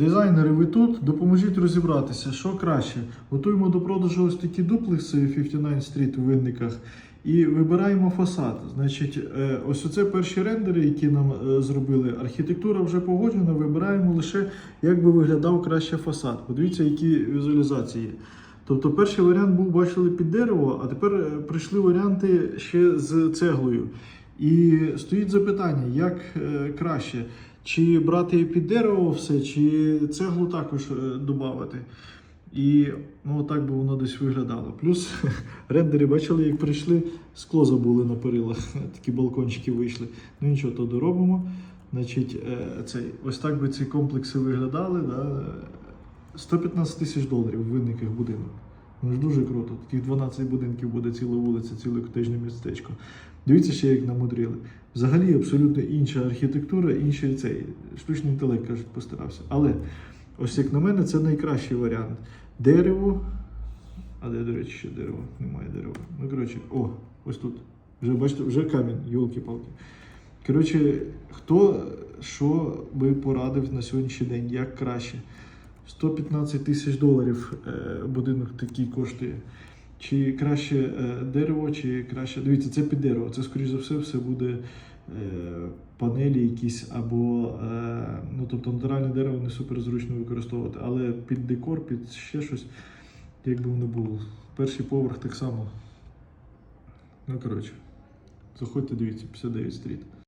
Дизайнери, ви тут допоможіть розібратися, що краще. Готуємо до продажу ось такі дуплекси 59 Street у винниках і вибираємо фасад. Значить, е, ось оце перші рендери, які нам е, зробили. Архітектура вже погоджена. Вибираємо лише, як би виглядав краще фасад. Подивіться, які візуалізації. Тобто перший варіант був бачили під дерево, а тепер е, прийшли варіанти ще з цеглою. І стоїть запитання, як краще, чи брати під дерево все, чи цеглу також е, додати. І ну, так би воно десь виглядало. Плюс рендери бачили, як прийшли, скло забули на перилах, такі балкончики вийшли. Ну нічого, то доробимо. Значить, е, цей, ось так би ці комплекси виглядали. Да? 115 тисяч доларів в винниках будинок. Ну ж дуже круто. Таких 12 будинків буде ціла вулиця, ціле котежне містечко. Дивіться ще, як намудрили. Взагалі абсолютно інша архітектура, інший цей штучний інтелект, кажуть, постарався. Але ось як на мене, це найкращий варіант. Дерево. А де, до речі, ще дерево? Немає дерева. Ну, коротше, о, ось тут. Вже бачите, вже камінь, йолки-палки. Коротше, хто що би порадив на сьогоднішній день, як краще? 115 тисяч доларів е, будинок такий коштує. Чи краще е, дерево, чи краще. Дивіться, це під дерево. Це, скоріш за все, все буде е, панелі якісь або. Ну, тобто натуральне дерево не супер зручно використовувати, але під декор, під ще щось, як би воно було. Перший поверх так само. Ну, коротше, заходьте, дивіться, 59 стріт.